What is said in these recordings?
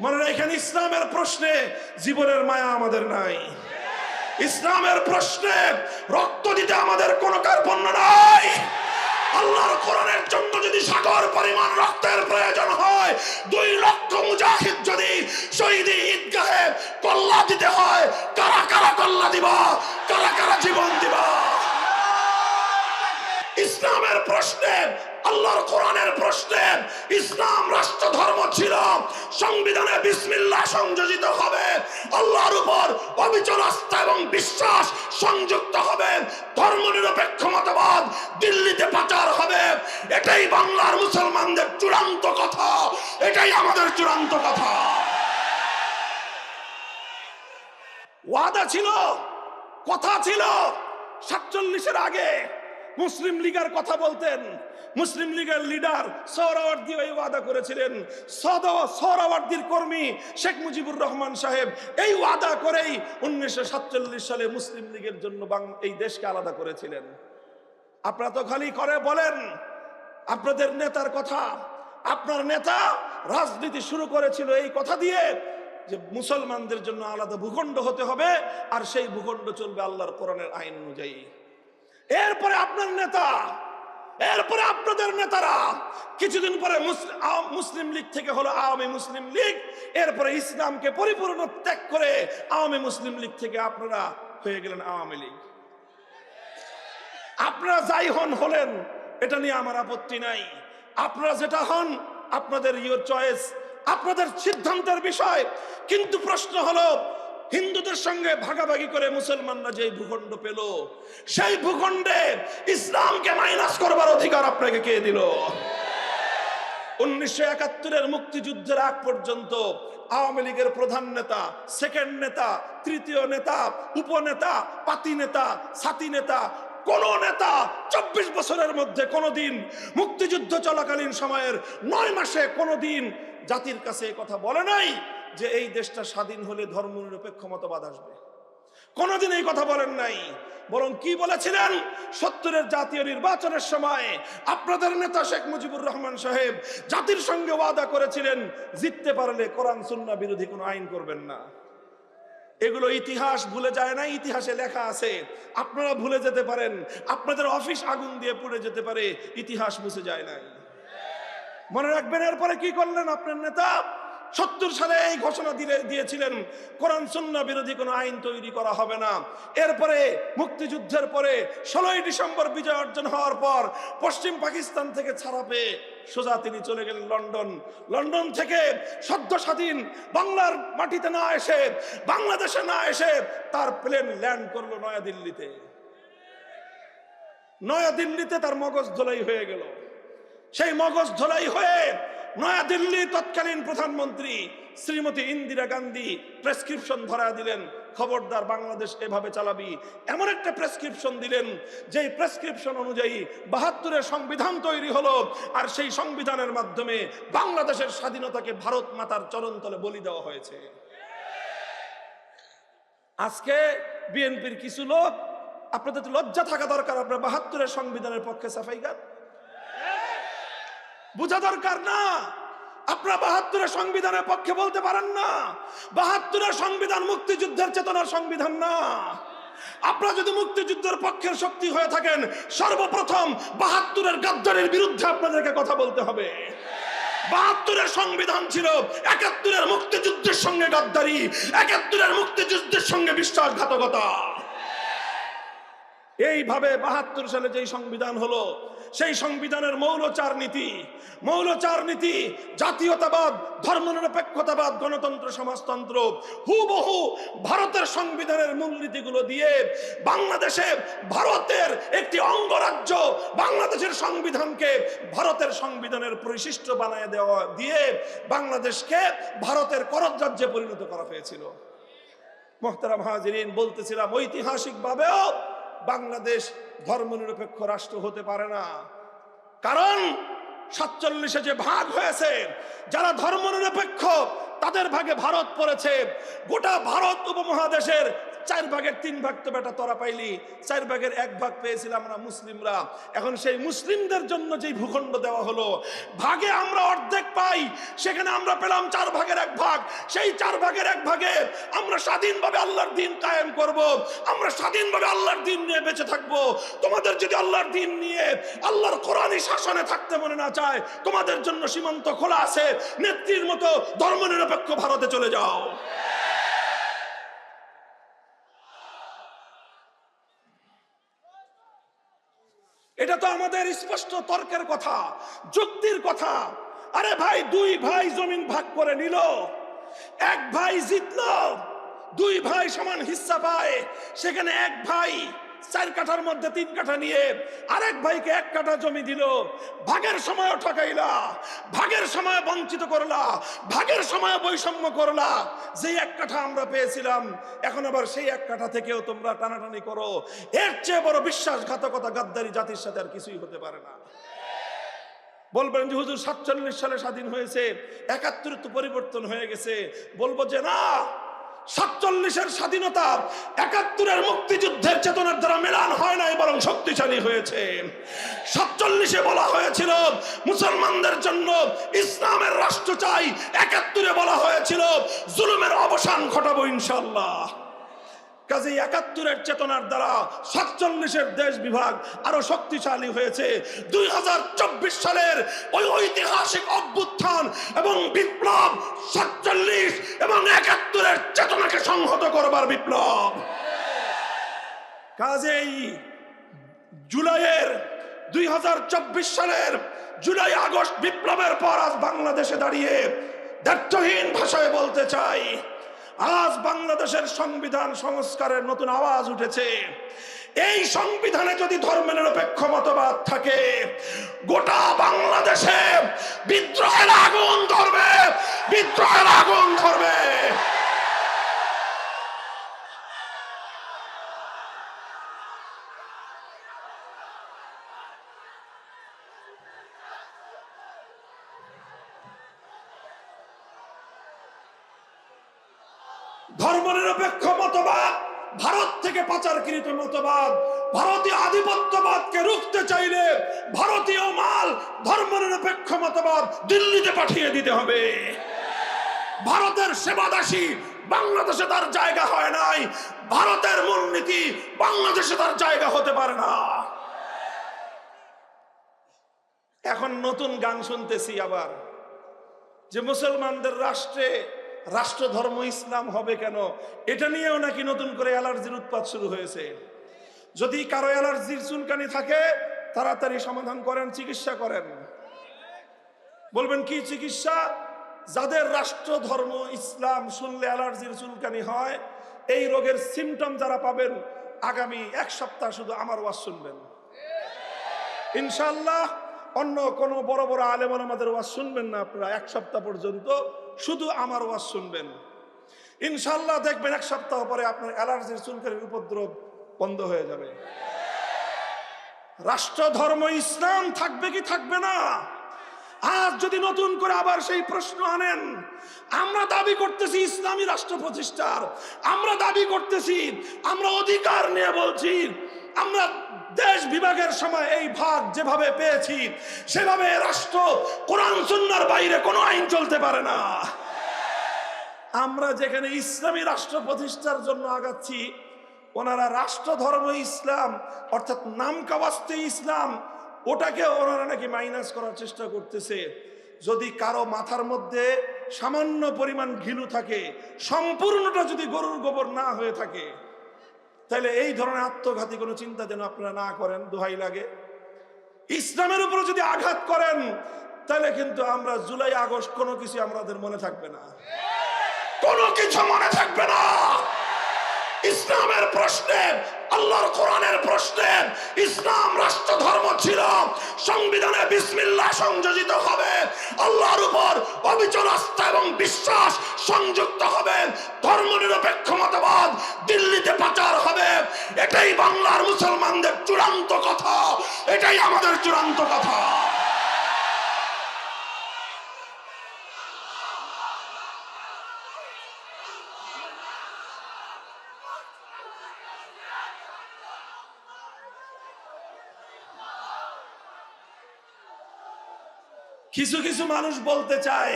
মনে এখানে ইসলামের প্রশ্নে জীবনের মায়া আমাদের নাই। ইসলামের প্রশ্নে রক্ত দিতে আমাদের কোনো কার্পণ্য নাই। আল্লাহর কোরআনের জন্য যদি সাগর পরিমাণ রক্তের প্রয়োজন হয়, দুই লক্ষ মুজাহিদ যদি শহীদ ঈদগাহে কল্লা দিতে হয়, কারা কারা কল্লা দিবা? কারা কারা জীবন দিবা? ইসলামের প্রশ্নে আল্লাহর প্রশ্নে ইসলাম রাষ্ট্র ধর্ম ছিল, সংবিধানে বিসমিল্লাহ সংযোজিত হবে, আল্লাহর উপর অবিচল আস্থা এবং বিশ্বাস সংযুক্ত হবে ধর্ম নিরপেক্ষ মতবাদ দিল্লিতে পাচার হবে। এটাই বাংলার মুসলমানদের চূড়ান্ত কথা, এটাই আমাদের চূড়ান্ত কথা। ওয়াদা ছিল, কথা ছিল, সাতচল্লিশের আগে মুসলিম লীগের কথা বলতেন। মুসলিম লীগের লিডার সৌরাওয়ার্দী এই ওয়াদা করেছিলেন। সৌরাওয়ার্দীর কর্মী শেখ মুজিবুর রহমান সাহেব এই ওয়াদা করেই উনিশশো সাতচল্লিশ সালে মুসলিম লীগের জন্য এই দেশকে আলাদা করেছিলেন। আপনারা তো খালি করে বলেন, আপনাদের নেতার কথা। আপনার নেতা রাজনীতি শুরু করেছিল এই কথা দিয়ে যে মুসলমানদের জন্য আলাদা ভূখণ্ড হতে হবে, আর সেই ভূখণ্ড চলবে আল্লাহর কোরআনের আইন অনুযায়ী। এরপরে আপনার নেতা, এরপরে আপনাদের নেতারা, কিছুদিন পরে মুসলিম লীগ থেকে হলো আওয়ামী মুসলিম লীগ, এরপরে ইসলামকে পরিপূর্ণ ত্যাগ করে আওয়ামী মুসলিম লীগ থেকে আপনারা হয়ে গেলেন আওয়ামী লীগ। আপনারা যাই হন হলেন, এটা নিয়ে আমার আপত্তি নাই। আপনারা যেটা হন, আপনাদের ইউর চয়েস আপনাদের সিদ্ধান্তের বিষয়। কিন্তু প্রশ্ন হলো হিন্দুদের সঙ্গে ভাগাভাগি করে মুসলমানরা যে ভূখণ্ড পেল, সেই ভূখণ্ডে ইসলামকে মাইনাস করবার অধিকার আপনাকে কে দিল? উনিশশো একাত্তরের মুক্তিযুদ্ধের আগ পর্যন্ত আওয়ামী লীগের প্রধান নেতা সেকেন্ড নেতা, তৃতীয় নেতা, উপনেতা, পাতি নেতা, সাতি নেতা, কোন নেতা চব্বিশ বছরের মধ্যে কোনোদিন মুক্তিযুদ্ধ চলাকালীন সময়ের নয় মাসে কোনোদিন জাতির কাছে কথা বলে নাই। যে এই দেশটা স্বাধীন হলে ধর্ম নিরপেক্ষ মতবাদ আসবে। কোনোদিন এই কথা বলেন নাই। বরং কি বলেছিলেন? সত্তরের জাতীয় নির্বাচনের সময় আপনাদের নেতা শেখ মুজিবুর রহমান সাহেব জাতির সঙ্গে ওয়াদা করেছিলেন, জিততে পারলে কোরআন, সুন্না বিরোধী কোনো আইন করবেন না। এগুলো ইতিহাস ভুলে যায় না ইতিহাসে লেখা আছে। আপনারা ভুলে যেতে পারেন, আপনাদের অফিস আগুন দিয়ে পুড়ে যেতে পারে, ইতিহাস মুছে যায় নাই। মনে রাখবেন, এরপরে কি করলেন আপনার নেতা? সত্তর সালে এই ঘোষণা দিলে, দিয়েছিলেন, কোরআন সুন্না বিরোধী কোনো আইন তৈরি করা হবে না। এরপরে, মুক্তিযুদ্ধের পরে, ষোলোই ডিসেম্বর বিজয় অর্জন হওয়ার পর, পশ্চিম পাকিস্তান থেকে ছাড়া পেয়ে সোজা তিনি চলে গেলেন লন্ডন। লন্ডন থেকে সদ্য স্বাধীন বাংলার মাটিতে না এসে, বাংলাদেশে না এসে তার প্লেন ল্যান্ড করল নয়াদিল্লিতে। নয়াদিল্লিতে তার মগজ ধোলাই হয়ে গেল। সেই মগজ ধোলাই হয়ে নয়াদিল্লি তৎকালীন প্রধানমন্ত্রী শ্রীমতী ইন্দিরা গান্ধী প্রেসক্রিপশন ধরা দিলেন, খবরদার বাংলাদেশ এভাবে চালাবি। এমন একটা প্রেসক্রিপশন দিলেন, যেই প্রেসক্রিপশন অনুযায়ী বাহাত্তরের সংবিধান তৈরি হলো, আর সেই সংবিধানের মাধ্যমে বাংলাদেশের স্বাধীনতাকে ভারত মাতার চরণতলে বলি দেওয়া হয়েছে। আজকে বিএনপির কিছু লোক, আপনাদের লজ্জা থাকা দরকার, আপনার বাহাত্তরের সংবিধানের পক্ষে সাফাই গান বোঝা দরকার না। আপনারা বাহাত্তরের সংবিধানের পক্ষে বলতে পারেন না। বাহাত্তরের সংবিধান মুক্তিযুদ্ধের চেতনার সংবিধান না। আপনারা যদি মুক্তিযুদ্ধের পক্ষের শক্তি হয়ে থাকেন, সর্বপ্রথম বাহাত্তরের গাদ্দারের বিরুদ্ধে আপনাদেরকে কথা বলতে হবে। বাহাত্তরের সংবিধান ছিল একাত্তরের মুক্তিযুদ্ধের সঙ্গে গাদ্দারি, একাত্তরের মুক্তিযুদ্ধের সঙ্গে বিশ্বাসঘাতকতা। এইভাবে বাহাত্তর সালে যেই সংবিধান হলো সেই সংবিধানের মৌলচার নীতি। মৌলচার নীতি, জাতীয়তাবাদ, ধর্মনিরপেক্ষতাবাদ, গণতন্ত্র, সমাজতন্ত্র, হুবহু ভারতের সংবিধানের মূলনীতিগুলো দিয়ে বাংলাদেশে ভারতের একটি অঙ্গরাজ্য, বাংলাদেশের সংবিধানকে ভারতের সংবিধানের পরিশিষ্ট বানায় দেওয়া, দিয়ে বাংলাদেশকে ভারতের করজ্রাজ্যে পরিণত করা হয়েছিল। মোহতারাম হাজিরিন, বলতেছিলাম ঐতিহাসিকভাবেও বাংলাদেশ ধর্মনিরপেক্ষ রাষ্ট্র হতে পারে না। কারণ সাতচল্লিশে যে ভাগ হয়েছে, যারা ধর্মনিরপেক্ষ, তাদের ভাগে ভারত পড়েছে। গোটা ভারত উপমহাদেশের চার ভাগের তিন ভাগ তো বেটা তোরা পাইলি। চার ভাগের এক ভাগ পেয়েছিলাম আমরা মুসলিমরা। এখন সেই মুসলিমদের জন্য যেই ভূখণ্ড দেওয়া হলো, ভাগে আমরা অর্ধেক পাই, সেখানে আমরা পেলাম চার ভাগের এক ভাগ। সেই চার ভাগের এক ভাগে আমরা স্বাধীনভাবে আল্লাহর দিন কায়েম করব। আমরা স্বাধীনভাবে আল্লাহর দিন নিয়ে বেঁচে থাকব। তোমাদের যদি আল্লাহর দিন নিয়ে আল্লাহর কোরআনী শাসনে থাকতে মনে না চায়, তোমাদের জন্য সীমান্ত খোলা আছে। নেত্রীর মতো ধর্মনিরপেক্ষ ভারতে চলে যাও। এটা তো আমাদের স্পষ্ট তর্কের কথা, যুক্তির কথা। আরে ভাই, দুই ভাই জমিন ভাগ করে নিল, এক ভাই জিতল, দুই ভাই সমান হিস্সা পায়, সেখানে এক ভাই চার কাঠার মধ্যে তিন কাঠা নিয়ে আরেক ভাইকে এক কাঠা জমি দিল। ভাগের সময় ঠকাইলা, ভাগের সময় বঞ্চিত করলা, ভাগের সময় বৈষম্য করলা। যে এক কাঠা আমরা পেয়েছিলাম, এখন আবার সেই এক কাঠা থেকেও তোমরা টানাটানি করো। এর চেয়ে বড় বিশ্বাসঘাতকতা গাদ্দারি জাতির সাথে আর কিছুই হতে পারে না। বলবেন যে হুজুর সাতচল্লিশ সালে স্বাধীন হয়েছে, একাত্তরে পরিবর্তন হয়ে গেছে। বলব যে না সাতচল্লিশের স্বাধীনতা একাত্তরের মুক্তিযুদ্ধের চেতনার দ্বারা মেলান হয় নাই, বরং শক্তিশালী হয়েছে। সাতচল্লিশে বলা হয়েছিল, মুসলমানদের জন্য ইসলামের রাষ্ট্র চাই। একাত্তরে বলা হয়েছিল, জুলুমের অবসান ঘটাবো ইনশাল্লাহ কাজে একাত্তরের চেতনার দ্বারা সাতচল্লিশের দেশ বিভাগ আরও শক্তিশালী হয়েছে। দুই হাজার চব্বিশ সালের ওই ঐতিহাসিক অভ্যুত্থান এবং বিপ্লব সাতচল্লিশ এবং একাত্তরের চেতনাকে সংহত করবার বিপ্লব। কাজেই জুলাইয়ের দুই হাজার চব্বিশ সালের জুলাই আগস্ট বিপ্লবের পর আজ বাংলাদেশে দাঁড়িয়ে দায়িত্বহীন ভাষায় বলতে চাই। আজ বাংলাদেশের সংবিধান সংস্কারের নতুন আওয়াজ উঠেছে। এই সংবিধানে যদি ধর্মনিরপেক্ষ মতবাদ থাকে, গোটা বাংলাদেশে বিদ্রোহের আগুন ধরবে, বিদ্রোহের আগুন ধর্মনিরপেক্ষ মতবাদ দিল্লিতে পাঠিয়ে দিতে হবে। ভারতের সেবাদাসী বাংলাদেশে তার জায়গা হয় নাই। ভারতের মূলনীতি বাংলাদেশে তার জায়গা হতে পারে না। এখন নতুন গান শুনতেছি আবার। যে মুসলমানদের রাষ্ট্রে রাষ্ট্র ধর্ম ইসলাম হবে কেন, এটা নিয়েও নাকি নতুন করে অ্যালার্জির উৎপাত শুরু হয়েছে। যদি কারও অ্যালার্জির চুলকানি থাকে, তাড়াতাড়ি সমাধান করেন, চিকিৎসা করেন। বলবেন, কি চিকিৎসা? যাদের রাষ্ট্র, ধর্ম, ইসলাম শুনলে অ্যালার্জির চুলকানি হয়, এই রোগের সিমটম যারা পাবেন, আগামী এক সপ্তাহ শুধু আমার ওয়াজ শুনবেন। ইনশাল্লাহ অন্য কোন বড় বড় আলেম আমাদের ওয়াজ শুনবেন না আপনারা, এক সপ্তাহ পর্যন্ত শুধু আমার ওয়াজ শুনবেন। ইনশাল্লাহ দেখবেন এক সপ্তাহ পরে আপনার অ্যালার্জির চুলকানির উপদ্রব বন্ধ হয়ে যাবে। রাষ্ট্র, ধর্ম, ইসলাম থাকবে কি থাকবে না? আজ যদি নতুন করে আবার সেই প্রশ্ন আনেন, আমরা দাবি করতেছি ইসলামী রাষ্ট্র প্রতিষ্ঠার, আমরা দাবি করতেছি, আমরা অধিকার নিয়ে বলছি, আমরা দেশ বিভাগের সময় এই ভাগ যেভাবে পেয়েছি, সেভাবে রাষ্ট্র, কোরআন, সুন্নার বাইরে কোনো আইন চলতে পারে না। আমরা যেখানে ইসলামী রাষ্ট্র প্রতিষ্ঠার জন্য আগাচ্ছি, ওনারা রাষ্ট্র ধর্ম ইসলাম, অর্থাৎ নাম কাওয়াস্তে ইসলাম ওটাকে ওনারা নাকি মাইনাস করার চেষ্টা করতেছে। যদি কারও মাথার মধ্যে সামান্য পরিমাণ ঘিলু থাকে, সম্পূর্ণটা যদি গরুর গোবর না হয়ে থাকে, তাহলে এই ধরনের আত্মঘাতী কোনো চিন্তা যেন আপনারা না করেন, দোহাই লাগে। ইসলামের উপরে যদি আঘাত করেন, তাহলে কিন্তু আমরা জুলাই, আগস্ট কোনো কিছু আমাদের মনে থাকবে না। কোনো কিছু মনে থাকবে না। ইসলামের প্রশ্নে আল্লাহর কোরআনের প্রশ্নে ইসলাম রাষ্ট্র ধর্ম ছিল, সংবিধানে বিসমিল্লাহ সংযোজিত হবে, আল্লাহর উপর অবিচল আস্থা এবং বিশ্বাস সংযুক্ত হবে ধর্ম নিরপেক্ষ মতবাদ দিল্লিতে প্রচার হবে। এটাই বাংলার মুসলমানদের চূড়ান্ত কথা, এটাই আমাদের চূড়ান্ত কথা। কিছু কিছু মানুষ বলতে চায়,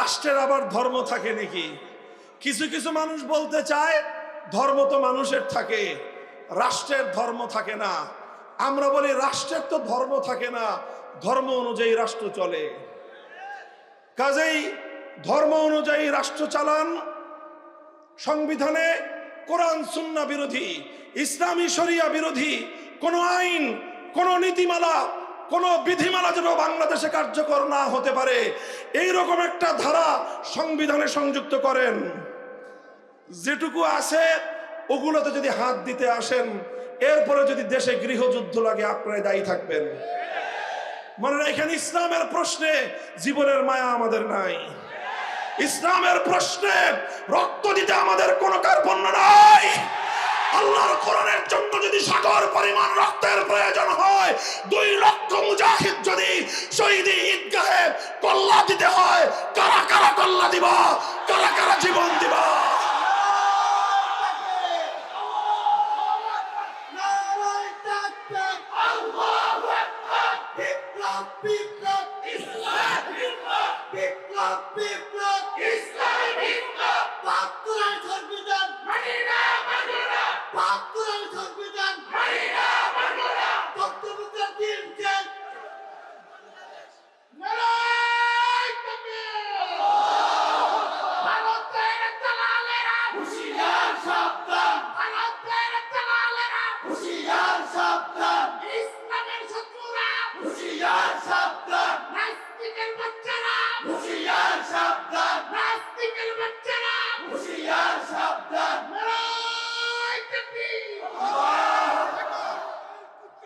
রাষ্ট্রের আবার ধর্ম থাকে নাকি? কিছু কিছু মানুষ বলতে চায়, ধর্ম তো মানুষের থাকে, রাষ্ট্রের ধর্ম থাকে না। আমরা বলি, রাষ্ট্রের তো ধর্ম থাকে না, ধর্ম অনুযায়ী রাষ্ট্র চলে। কাজেই ধর্ম অনুযায়ী রাষ্ট্র চালান সংবিধানে কোরআন, সুন্না বিরোধী, ইসলামী শরিয়া বিরোধী, কোন আইন, কোন নীতিমালা কোন বিধিমালা যেন বাংলাদেশে কার্যকর না হতে পারে। এই রকম একটা ধারা সংবিধানে সংযুক্ত করেন। যেটুকু আছে, ওগুলোতে যদি হাত দিতে আসেন, এরপরে যদি দেশে গৃহযুদ্ধ লাগে আপনারা দায়ী থাকবেন। মনে রাখেন ইসলামের প্রশ্নে জীবনের মায়া আমাদের নাই। ইসলামের প্রশ্নে রক্ত দিতে আমাদের কোনো কার্পণ্য নাই। আল্লাহর কোরআনের জন্য যদি সাগর পরিমাণ রক্তের প্রয়োজন হয়, দুই লক্ষ মুজাহিদ যদি শহীদি ঈদগাহে কল্লা দিতে হয়, কারা কারা কল্লা দিবা? কারা কারা জীবন দিবা?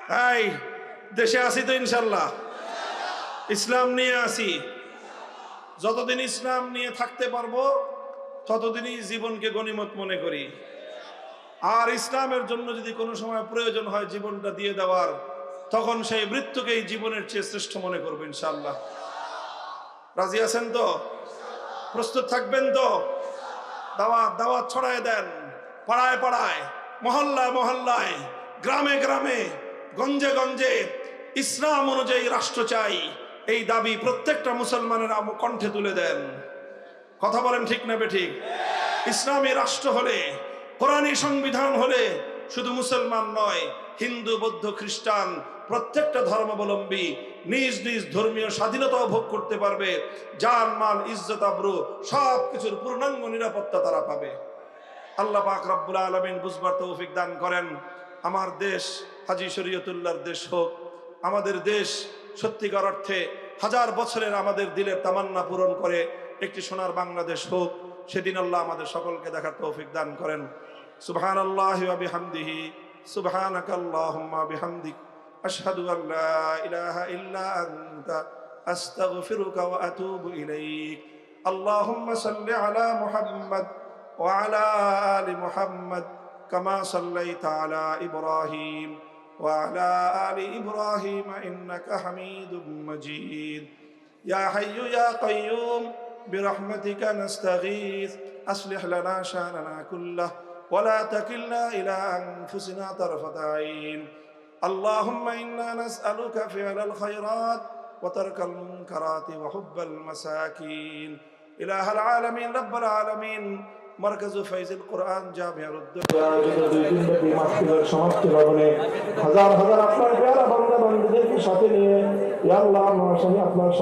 এই দেশে আসি তো ইনশাল্লাহ। ইসলাম নিয়ে আসি যতদিন ইসলাম নিয়ে থাকতে পারব, ততদিনই জীবনকে গণিমত মনে করি। আর ইসলামের জন্য যদি কোনো সময় প্রয়োজন হয় জীবনটা দিয়ে দেওয়ার, তখন সেই মৃত্যুকেই জীবনের চেয়ে শ্রেষ্ঠ মনে করব ইনশাল্লাহ। রাজি আছেন তো? প্রস্তুত থাকবেন তো? দাওয়াত দাওয়াত ছড়ায় দেন। পাড়ায় পাড়ায়, মহল্লায় মহল্লায়, গ্রামে গ্রামে। গঞ্জে গঞ্জে ইসলাম অনুযায়ী রাষ্ট্র চাই, এই দাবি প্রত্যেকটা মুসলমানের কণ্ঠে তুলে দেন। কথা বলেন ঠিক না ঠিক? ইসলামী রাষ্ট্র হলে, কোরআনী সংবিধান হলে শুধু মুসলমান নয়, হিন্দু, বৌদ্ধ, খ্রিস্টান, প্রত্যেকটা ধর্মাবলম্বী নিজ নিজ ধর্মীয় স্বাধীনতা ভোগ করতে পারবে। জান মাল, ইজ্জত, আব্রু সব কিছুর পূর্ণাঙ্গ নিরাপত্তা তারা পাবে। আল্লাহ পাক রব্বুল আলমিন বুঝবার তৌফিক দান করেন। আমার দেশ হাজি শরীয়তুল্লাহর দেশ হোক আমাদের দেশ সত্যিকার অর্থে হাজার বছরের আমাদের দিলের তামান্না পূরণ করে একটি সোনার বাংলাদেশ হোক সেদিন আল্লাহ আমাদের সকলকে দেখার তৌফিক দান করেন সুবহান আল্লাহ বিহামদিহি সুবহানাক আল্লাহুম্মা বিহামদিক আশহাদু আল লা ইলাহা ইল্লা আনতা আস্তাগফিরুকা ওয়া আতুবু ইলাইক اللهم صل على محمد وعلى آل محمد كما صليت على إبراهيم وعلى آل إبراهيم إنك حميد مجيد. يا حي يا قيوم برحمتك نستغيث. أصلح لنا شأننا كله ولا تكلنا إلى أنفسنا طرفة عين. اللهم إنا نسألك فعل الخيرات وترك المنكرات وحب المساكين. إله العالمين رب العالمين আপনার সাথে নিয়ে আল্লাহ আপনার